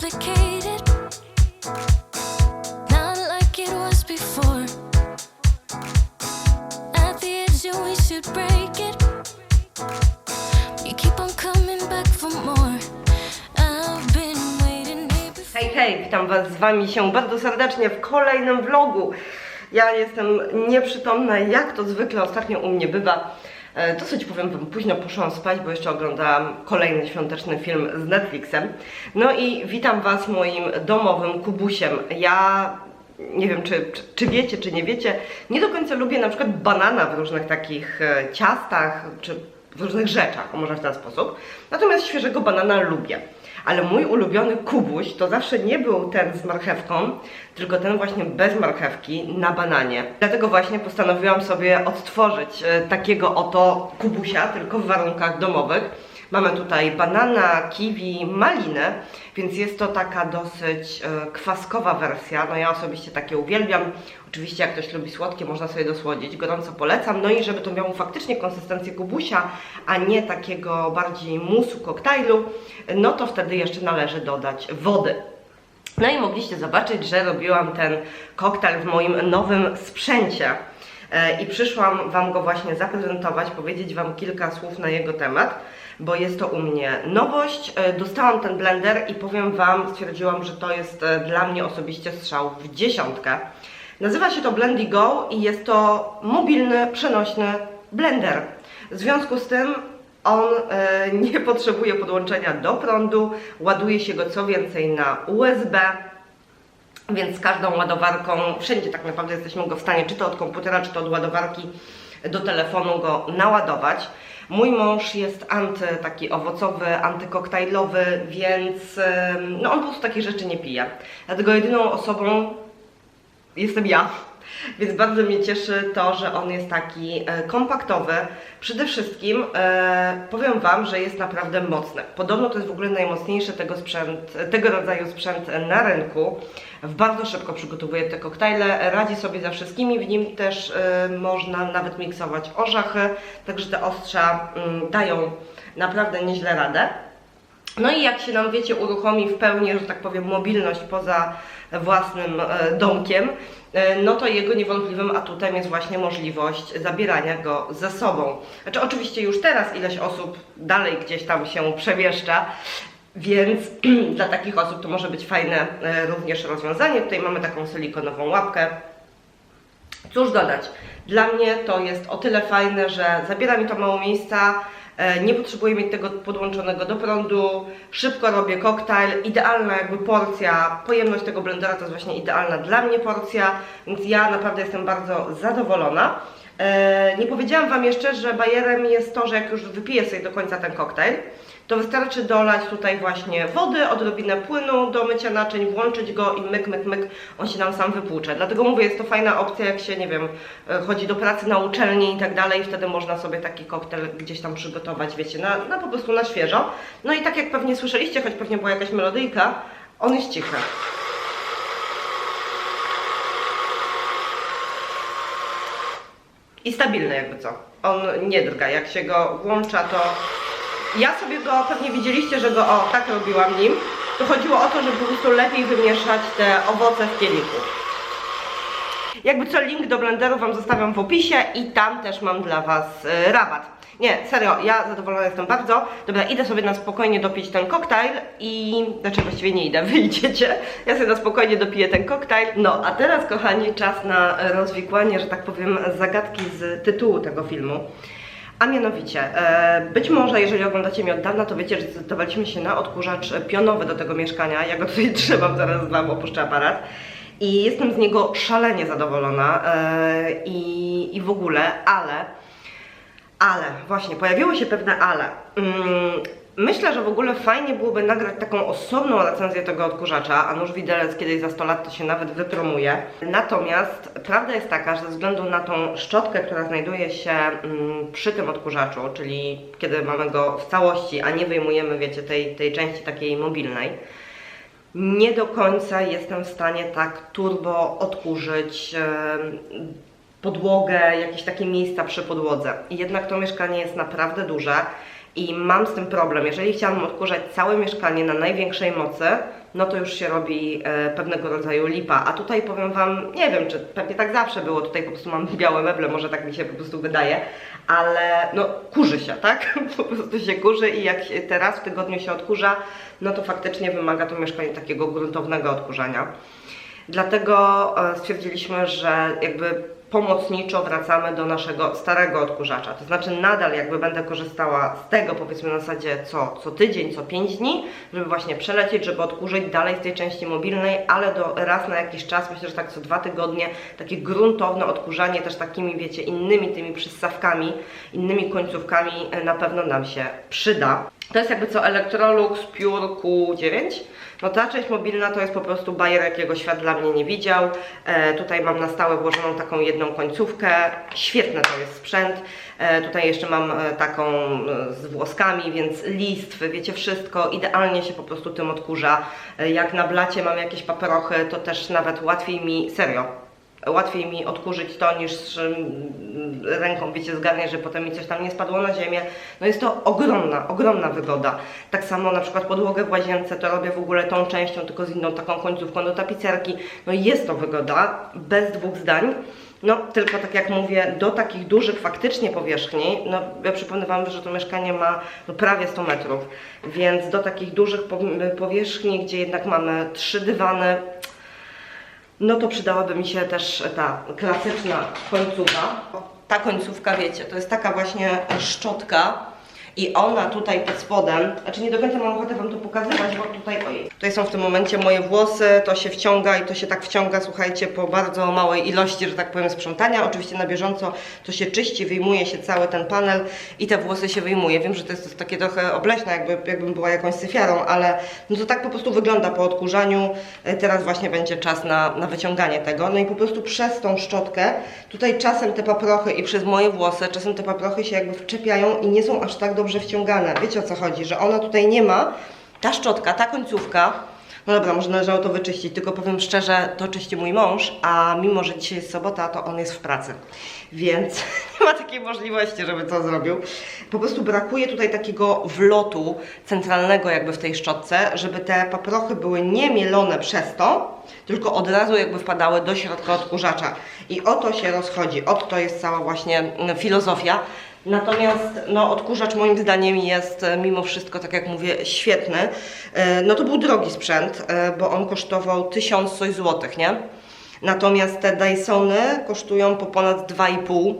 complicated. Not like it was before. At the edge, and we should break it. You keep on coming back for more. I've been waiting here before. Hej, hej, witam Was z Wami się bardzo serdecznie w kolejnym vlogu. Ja jestem nieprzytomna, jak to zwykle ostatnio u mnie bywa. E, Dosyć powiem Wam, późno poszłam spać, bo jeszcze oglądałam kolejny świąteczny film z Netflixem. No i witam Was moim domowym kubusiem. Ja nie wiem, czy, czy, czy wiecie, czy nie wiecie, nie do końca lubię na przykład banana w różnych takich e, ciastach, czy w różnych rzeczach, może w ten sposób. Natomiast świeżego banana lubię. Ale mój ulubiony kubuś to zawsze nie był ten z marchewką, tylko ten właśnie bez marchewki na bananie. Dlatego właśnie postanowiłam sobie odtworzyć e, takiego oto kubusia, tylko w warunkach domowych. Mamy tutaj banana, kiwi, malinę, więc jest to taka dosyć e, kwaskowa wersja. No ja osobiście takie uwielbiam. Oczywiście jak ktoś lubi słodkie, można sobie dosłodzić. Gorąco polecam. No i żeby to miało faktycznie konsystencję kubusia, a nie takiego bardziej musu koktajlu, no to wtedy jeszcze należy dodać wody. No i mogliście zobaczyć, że robiłam ten koktajl w moim nowym sprzęcie. E, I przyszłam Wam go właśnie zaprezentować, powiedzieć Wam kilka słów na jego temat, bo jest to u mnie nowość. E, Dostałam ten blender i powiem Wam, stwierdziłam, że to jest e, dla mnie osobiście strzał w dziesiątkę. Nazywa się to Blendy Go i jest to mobilny, przenośny blender. W związku z tym on e, nie potrzebuje podłączenia do prądu, ładuje się go co więcej na USB, więc z każdą ładowarką, wszędzie tak naprawdę jesteśmy go w stanie, czy to od komputera, czy to od ładowarki do telefonu go naładować. Mój mąż jest anty, taki owocowy, antykoktajlowy, więc no on po prostu takich rzeczy nie pije. Dlatego jedyną osobą jestem ja. Więc bardzo mnie cieszy to, że on jest taki e, kompaktowy. Przede wszystkim e, powiem Wam, że jest naprawdę mocny. Podobno to jest w ogóle najmocniejszy tego, sprzęt, tego rodzaju sprzęt na rynku. Bardzo szybko przygotowuje te koktajle, radzi sobie ze wszystkimi. W nim też e, można nawet miksować orzechy, także te ostrza mm, dają naprawdę nieźle radę. No i jak się nam, wiecie, uruchomi w pełni, że tak powiem, mobilność poza własnym domkiem, no to jego niewątpliwym atutem jest właśnie możliwość zabierania go ze sobą. Znaczy oczywiście już teraz ileś osób dalej gdzieś tam się przemieszcza, więc dla takich osób to może być fajne e, również rozwiązanie. Tutaj mamy taką silikonową łapkę, Cóż dodać? Dla mnie to jest o tyle fajne, że zabiera mi to mało miejsca, e, nie potrzebuję mieć tego podłączonego do prądu, szybko robię koktajl, idealna jakby porcja, pojemność tego blendera to jest właśnie idealna dla mnie porcja, więc ja naprawdę jestem bardzo zadowolona. E, Nie powiedziałam Wam jeszcze, że bajerem jest to, że jak już wypiję sobie do końca ten koktajl, to wystarczy dolać tutaj właśnie wody, odrobinę płynu do mycia naczyń, włączyć go i myk, myk, myk, on się nam sam wypłucze. Dlatego mówię, jest to fajna opcja, jak się, nie wiem, e, chodzi do pracy na uczelni i tak dalej, wtedy można sobie taki koktajl gdzieś tam przygotować, wiecie, na, na po prostu na świeżo. No i tak jak pewnie słyszeliście, choć pewnie była jakaś melodyjka, on jest cichy. I stabilny jakby co. On nie drga, jak się go włącza to... Ja sobie go, pewnie widzieliście, że go o, tak robiłam nim. To chodziło o to, żeby po prostu lepiej wymieszać te owoce w kielichu. Jakby co, link do blenderu Wam zostawiam w opisie i tam też mam dla Was y, rabat. Nie, serio, ja zadowolona jestem bardzo. Dobra, idę sobie na spokojnie dopić ten koktajl i... Znaczy właściwie nie idę, wyjdziecie. Ja sobie na spokojnie dopiję ten koktajl. No, a teraz kochani, czas na rozwikłanie, że tak powiem, zagadki z tytułu tego filmu. A mianowicie, e, być może jeżeli oglądacie mnie od dawna, to wiecie, że zdecydowaliśmy się na odkurzacz pionowy do tego mieszkania. Ja go tutaj trzymam, zaraz Wam opuszczę aparat. I jestem z niego szalenie zadowolona e, i, i w ogóle, ale, ale, właśnie, pojawiło się pewne ale. Myślę, że w ogóle fajnie byłoby nagrać taką osobną recenzję tego odkurzacza, a nuż widelec kiedyś za 100 lat to się nawet wypromuje. Natomiast prawda jest taka, że ze względu na tą szczotkę, która znajduje się mm, przy tym odkurzaczu, czyli kiedy mamy go w całości, a nie wyjmujemy, wiecie, tej, tej części takiej mobilnej, nie do końca jestem w stanie tak turbo odkurzyć podłogę, jakieś takie miejsca przy podłodze. Jednak to mieszkanie jest naprawdę duże I mam z tym problem. Jeżeli chciałam odkurzać całe mieszkanie na największej mocy, no to już się robi e, pewnego rodzaju lipa. A tutaj powiem Wam, nie wiem, czy pewnie tak zawsze było, tutaj po prostu mam białe meble, może tak mi się po prostu wydaje, ale no kurzy się, tak? Po prostu się kurzy i jak teraz w tygodniu się odkurza, no to faktycznie wymaga to mieszkanie takiego gruntownego odkurzania. Dlatego e, stwierdziliśmy, że jakby pomocniczo wracamy do naszego starego odkurzacza. To znaczy nadal jakby będę korzystała z tego powiedzmy na zasadzie co, co tydzień, co 5 dni, żeby właśnie przelecieć, żeby odkurzyć dalej z tej części mobilnej, ale do, raz na jakiś czas, myślę, że tak co dwa tygodnie, takie gruntowne odkurzanie też takimi, wiecie, innymi tymi przystawkami, innymi końcówkami e, na pewno nam się przyda. To jest jakby co Electrolux Pure Q9. No ta część mobilna to jest po prostu bajer, jakiego świat dla mnie nie widział. E, tutaj mam na stałe włożoną taką jedną końcówkę. Świetny to jest sprzęt. E, tutaj jeszcze mam e, taką e, z włoskami, więc listwy, wiecie, wszystko. Idealnie się po prostu tym odkurza. E, jak na blacie mam jakieś paperochy, to też nawet łatwiej mi, serio, łatwiej mi odkurzyć to niż mm, ręką, wiecie, zgarnie, że potem mi coś tam nie spadło na ziemię. No jest to ogromna, ogromna wygoda. Tak samo na przykład podłogę w łazience to robię w ogóle tą częścią, tylko z inną taką końcówką do tapicerki. No jest to wygoda, bez dwóch zdań. No, tylko tak jak mówię, do takich dużych faktycznie powierzchni, no ja przypomnę Wam, że to mieszkanie ma no, prawie 100 metrów, więc do takich dużych po- powierzchni, gdzie jednak mamy trzy dywany, no to przydałaby mi się też ta klasyczna końcówka. Ta końcówka, wiecie, to jest taka właśnie szczotka i ona tutaj pod spodem, znaczy nie do końca mam ochotę Wam to pokazywać, bo tutaj, ojej, tutaj są w tym momencie moje włosy, to się wciąga i to się tak wciąga, słuchajcie, po bardzo małej ilości, że tak powiem, sprzątania. Oczywiście na bieżąco to się czyści, wyjmuje się cały ten panel i te włosy się wyjmuje. Wiem, że to jest takie trochę obleśne, jakby, jakbym była jakąś syfiarą, ale no to tak po prostu wygląda po odkurzaniu. E, Teraz właśnie będzie czas na, na wyciąganie tego. No i po prostu przez tą szczotkę, tutaj czasem te paprochy i przez moje włosy, czasem te paprochy się jakby wczepiają i nie są aż tak dobrze wciągane. Wiecie o co chodzi, że ona tutaj nie ma, ta szczotka, ta końcówka, no dobra, może należało to wyczyścić, tylko powiem szczerze, to czyści mój mąż, a mimo, że dzisiaj jest sobota, to on jest w pracy. Więc nie ma takiej możliwości, żeby to zrobił. Po prostu brakuje tutaj takiego wlotu centralnego jakby w tej szczotce, żeby te paprochy były nie mielone przez to, tylko od razu jakby wpadały do środka odkurzacza. I o to się rozchodzi, o to jest cała właśnie filozofia. Natomiast no, odkurzacz moim zdaniem jest e, mimo wszystko, tak jak mówię, świetny. E, No to był drogi sprzęt, e, bo on kosztował 1000 coś złotych, nie? Natomiast te Dysony kosztują po ponad 2,5.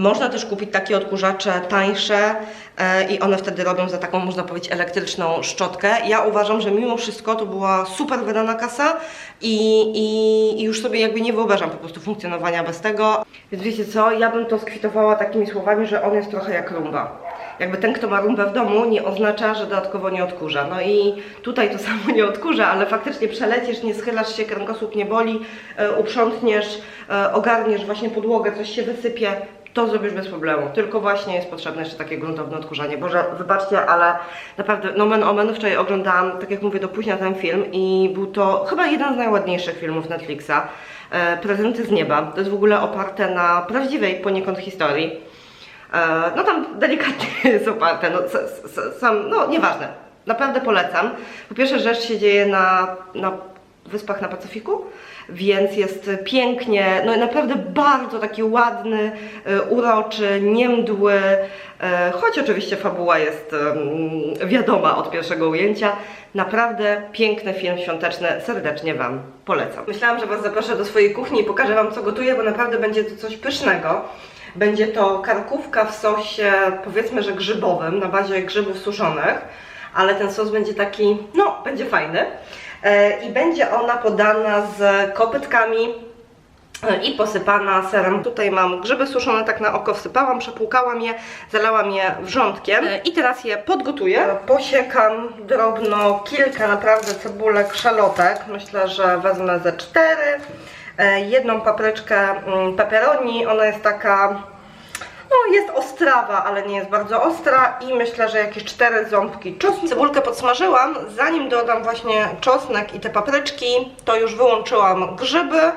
Można też kupić takie odkurzacze tańsze e, i one wtedy robią za taką, można powiedzieć, elektryczną szczotkę. Ja uważam, że mimo wszystko to była super wydana kasa i, i, i już sobie jakby nie wyobrażam po prostu funkcjonowania bez tego. Więc wiecie co, ja bym to skwitowała takimi słowami, że on jest trochę jak rumba. Jakby ten, kto ma rumbę w domu, nie oznacza, że dodatkowo nie odkurza. No i tutaj to samo nie odkurza, ale faktycznie przelecisz, nie schylasz się, kręgosłup nie boli, e, uprzątniesz, e, ogarniesz właśnie podłogę, coś się wysypie, to zrobisz bez problemu. Tylko właśnie jest potrzebne jeszcze takie gruntowne odkurzanie. Boże, wybaczcie, ale naprawdę, no men omen, wczoraj oglądałam, tak jak mówię, do późna ten film i był to chyba jeden z najładniejszych filmów Netflixa. E, Prezenty z nieba. To jest w ogóle oparte na prawdziwej poniekąd historii. E, No tam delikatnie jest oparte, no sam, no nieważne. Naprawdę polecam. Po pierwsze rzecz się dzieje na, na wyspach na Pacyfiku, więc jest pięknie, no i naprawdę bardzo taki ładny, e, uroczy, niemdły, e, choć oczywiście fabuła jest wiadoma od pierwszego ujęcia. Naprawdę piękny film świąteczny, serdecznie Wam polecam. Myślałam, że Was zaproszę do swojej kuchni i pokażę Wam co gotuję, bo naprawdę będzie to coś pysznego. Będzie to karkówka w sosie, powiedzmy, że grzybowym, na bazie grzybów suszonych, ale ten sos będzie taki, no, będzie fajny. E, I będzie ona podana z kopytkami e, i posypana serem. Tutaj mam grzyby suszone, tak na oko wsypałam, przepłukałam je, zalałam je wrzątkiem E, i teraz je podgotuję. Posiekam drobno kilka naprawdę cebulek, szalotek. Myślę, że wezmę ze cztery. Jedną papryczkę mm, pepperoni, ona jest taka no, jest ostrawa, ale nie jest bardzo ostra i myślę, że jakieś cztery ząbki czosnku. Cebulkę podsmażyłam, zanim dodam właśnie czosnek i te papryczki, to już wyłączyłam grzyby,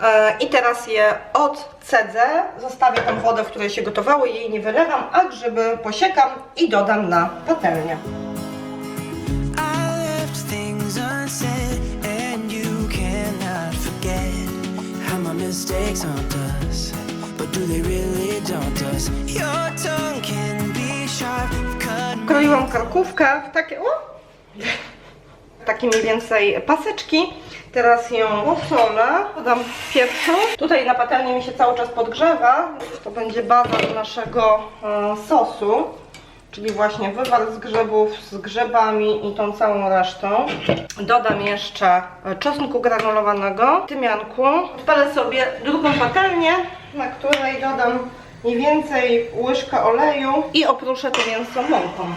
E, I teraz je odcedzę, zostawię tą wodę, w której się gotowały, jej nie wylewam, a grzyby posiekam i dodam na patelnię. Mistakes haunt us. Kroiłam karkówkę w takie, o, takie mniej więcej paseczki. Teraz ją posolę, dodam pieprzu. Tutaj na patelni mi się cały czas podgrzewa. To będzie baza do naszego e, sosu, czyli właśnie wywar z grzybów z grzybami i tą całą resztą. Dodam jeszcze czosnku granulowanego, tymianku. Odpalę sobie drugą patelnię, na której dodam mniej więcej łyżkę oleju i oprószę to mięso mąką.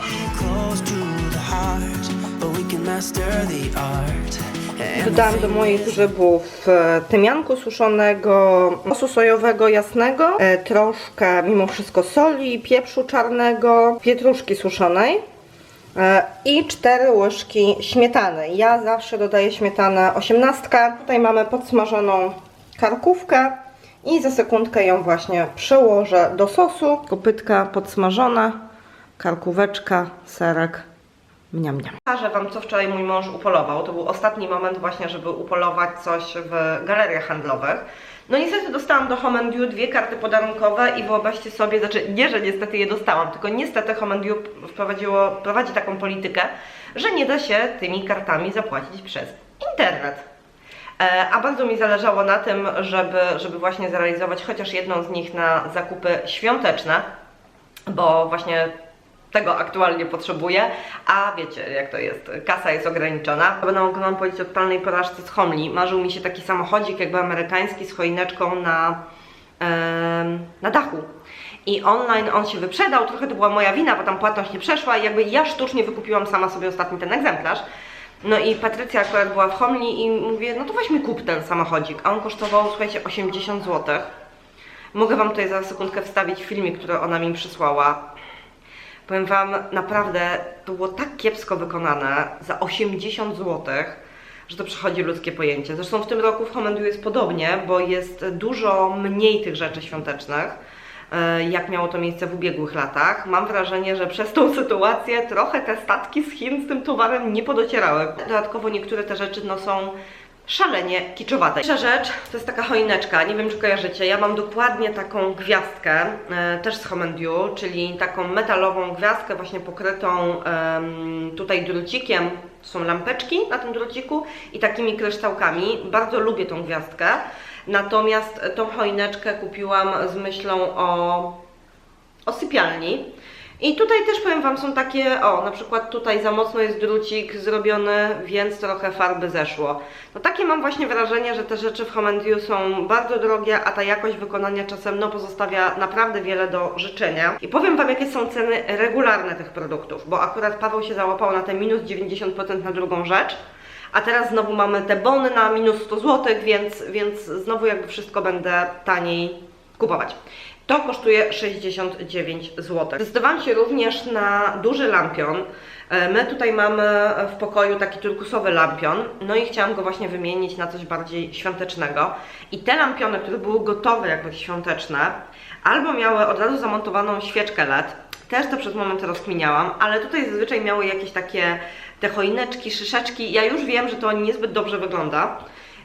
Dodałam do moich grzybów e, tymianku suszonego, sosu sojowego jasnego, e, troszkę mimo wszystko soli, pieprzu czarnego, pietruszki suszonej e, i 4 łyżki śmietany. Ja zawsze dodaję śmietanę 18. Tutaj mamy podsmażoną karkówkę i za sekundkę ją właśnie przełożę do sosu. Kopytka podsmażona, karkóweczka, serek. Mniam, mniam. Pokażę Wam, co wczoraj mój mąż upolował. To był ostatni moment właśnie, żeby upolować coś w galeriach handlowych. No niestety dostałam do Home and You dwie karty podarunkowe i wyobraźcie sobie, znaczy nie, że niestety je dostałam, tylko niestety Home and You wprowadziło, prowadzi taką politykę, że nie da się tymi kartami zapłacić przez internet. E, A bardzo mi zależało na tym, żeby, żeby właśnie zrealizować chociaż jedną z nich na zakupy świąteczne, bo właśnie tego aktualnie potrzebuję, a wiecie jak to jest, kasa jest ograniczona. Będę mogła Wam powiedzieć o totalnej porażce z Homli. Marzył mi się taki samochodzik jakby amerykański z choineczką na, em, na dachu. I online on się wyprzedał, trochę to była moja wina, bo tam płatność nie przeszła i jakby ja sztucznie wykupiłam sama sobie ostatni ten egzemplarz. No i Patrycja akurat była w Homli i mówię, no to weźmy kup ten samochodzik, a on kosztował, słuchajcie, 80 zł. Mogę Wam tutaj za sekundkę wstawić filmik, który ona mi przysłała. Powiem Wam, naprawdę to było tak kiepsko wykonane za 80 zł, że to przechodzi ludzkie pojęcie. Zresztą w tym roku w Home and You jest podobnie, bo jest dużo mniej tych rzeczy świątecznych, e, jak miało to miejsce w ubiegłych latach. Mam wrażenie, że przez tą sytuację trochę te statki z Chin z tym towarem nie podocierały. Dodatkowo niektóre te rzeczy no, są szalenie kiczowate. Pierwsza rzecz to jest taka choineczka, nie wiem czy kojarzycie, ja mam dokładnie taką gwiazdkę, e, też z Home czyli taką metalową gwiazdkę właśnie pokrytą tutaj drucikiem, są lampeczki na tym druciku i takimi kryształkami. Bardzo lubię tą gwiazdkę, natomiast tą choineczkę kupiłam z myślą o, o sypialni. I tutaj też powiem Wam, są takie, o, na przykład tutaj za mocno jest drucik zrobiony, więc trochę farby zeszło. No takie mam właśnie wrażenie, że te rzeczy w Home and You są bardzo drogie, a ta jakość wykonania czasem no pozostawia naprawdę wiele do życzenia. I powiem Wam, jakie są ceny regularne tych produktów, bo akurat Paweł się załapał na te minus 90% na drugą rzecz. A teraz znowu mamy te bony na minus 100 zł, więc, więc znowu jakby wszystko będę taniej kupować. To kosztuje 69 zł. Zdecydowałam się również na duży lampion. E, My tutaj mamy w pokoju taki turkusowy lampion, no i chciałam go właśnie wymienić na coś bardziej świątecznego. I te lampiony, które były gotowe jakby świąteczne, albo miały od razu zamontowaną świeczkę LED, też to przez moment rozkminiałam, ale tutaj zazwyczaj miały jakieś takie te choineczki, szyszeczki. Ja już wiem, że to niezbyt dobrze wygląda,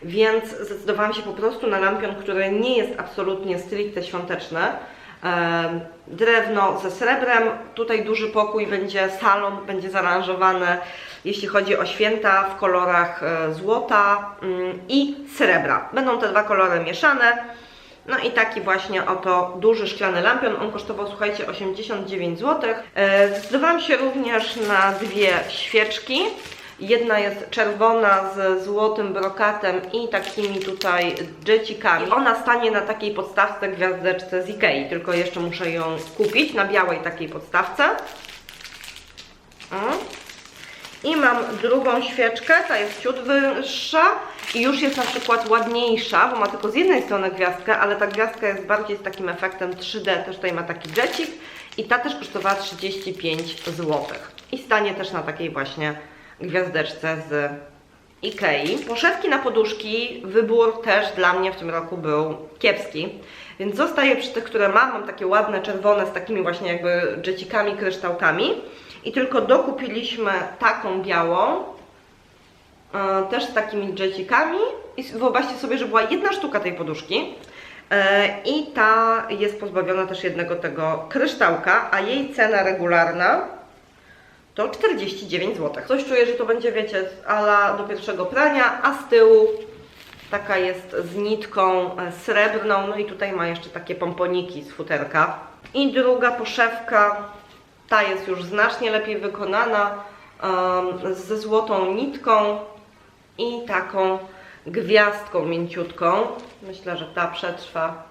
więc zdecydowałam się po prostu na lampion, który nie jest absolutnie stricte świąteczny. Drewno ze srebrem, tutaj duży pokój będzie, salon będzie zaaranżowany, jeśli chodzi o święta, w kolorach e, złota mm, i srebra. Będą te dwa kolory mieszane. No i taki właśnie oto duży szklany lampion, on kosztował słuchajcie 89 zł. E, Zdecydowałam się również na dwie świeczki. Jedna jest czerwona z złotym brokatem i takimi tutaj dżecikami. Ona stanie na takiej podstawce gwiazdeczce z Ikei, tylko jeszcze muszę ją kupić na białej takiej podstawce. I mam drugą świeczkę, ta jest ciut wyższa i już jest na przykład ładniejsza, bo ma tylko z jednej strony gwiazdkę, ale ta gwiazdka jest bardziej z takim efektem 3D, też tutaj ma taki dżecik i ta też kosztowała 35 zł. I stanie też na takiej właśnie gwiazdeczce z Ikei. Poszewki na poduszki, wybór też dla mnie w tym roku był kiepski. Więc zostaję przy tych, które mam. Mam takie ładne, czerwone z takimi właśnie jakby dżecikami, kryształkami. I tylko dokupiliśmy taką białą, e, też z takimi dżecikami. I wyobraźcie sobie, że była jedna sztuka tej poduszki. E, I ta jest pozbawiona też jednego tego kryształka, a jej cena regularna to 49 zł. Coś czuję, że to będzie, wiecie, ala do pierwszego prania, a z tyłu taka jest z nitką e, srebrną, no i tutaj ma jeszcze takie pomponiki z futerka. I druga poszewka, ta jest już znacznie lepiej wykonana, em, ze złotą nitką i taką gwiazdką mięciutką. Myślę, że ta przetrwa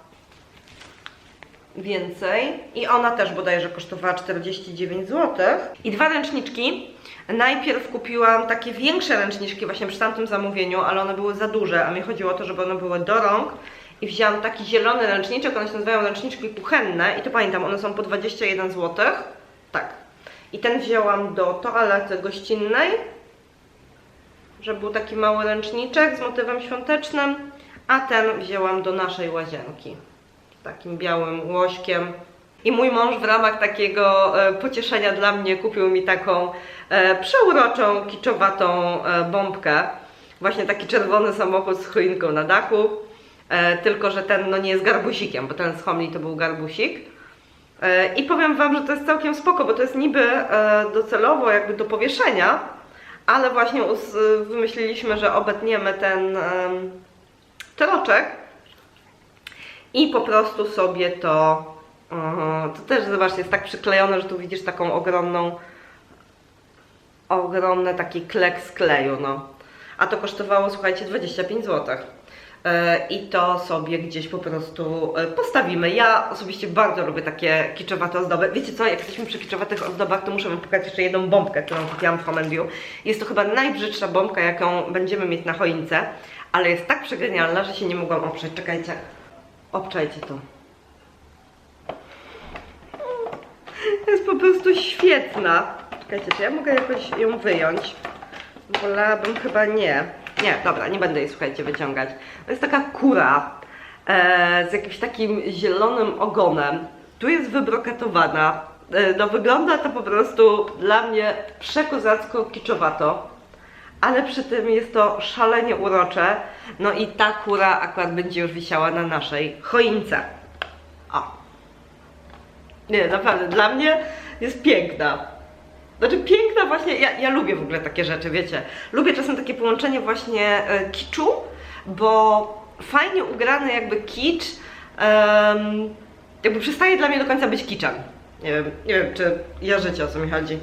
więcej. I ona też bodajże kosztowała 49 zł. I dwa ręczniczki. Najpierw kupiłam takie większe ręczniczki właśnie przy tamtym zamówieniu, ale one były za duże, a mi chodziło o to, żeby one były do rąk. I wzięłam taki zielony ręczniczek, one się nazywają ręczniczki kuchenne i to pamiętam, one są po 21 zł. Tak. I ten wzięłam do toalety gościnnej, żeby był taki mały ręczniczek z motywem świątecznym, a ten wzięłam do naszej łazienki takim białym łośkiem. I mój mąż w ramach takiego e, pocieszenia dla mnie kupił mi taką e, przeuroczą, kiczowatą e, bombkę. Właśnie taki czerwony samochód z choinką na dachu. Tylko, że ten no nie jest garbusikiem, bo ten z Homli to był garbusik. I powiem Wam, że to jest całkiem spoko, bo to jest niby docelowo jakby do powieszenia, ale właśnie wymyśliliśmy, że obetniemy ten troczek i po prostu sobie to, to też zobaczcie, jest tak przyklejone, że tu widzisz taką ogromną, ogromny taki klek z kleju, no. A to kosztowało, słuchajcie, 25 zł. E, I to sobie gdzieś po prostu e, postawimy. Ja osobiście bardzo lubię takie kiczowate ozdoby. Wiecie co, jak jesteśmy przy kiczowatych ozdobach, to muszę Wam pokazać jeszcze jedną bombkę, którą kupiłam w Home View. Jest to chyba najbrzydsza bombka, jaką będziemy mieć na choince, ale jest tak przegenialna, że się nie mogłam oprzeć. Czekajcie, obczajcie to. Jest po prostu świetna. Czekajcie, czy ja mogę jakoś ją wyjąć? Wolałabym chyba nie. Nie, dobra, nie będę jej, słuchajcie, wyciągać. To jest taka kura e, z jakimś takim zielonym ogonem. Tu jest wybrokatowana. E, no wygląda to po prostu dla mnie przekozacko kiczowato. Ale przy tym jest to szalenie urocze. No i ta kura akurat będzie już wisiała na naszej choince. O. Nie, naprawdę, dla mnie jest piękna. Znaczy piękna właśnie, ja, ja lubię w ogóle takie rzeczy, wiecie. Lubię czasem takie połączenie właśnie e, kiczu, bo fajnie ugrany jakby kicz jakby przestaje dla mnie do końca być kiczem. Nie wiem, nie wiem czy ja życie o co mi chodzi.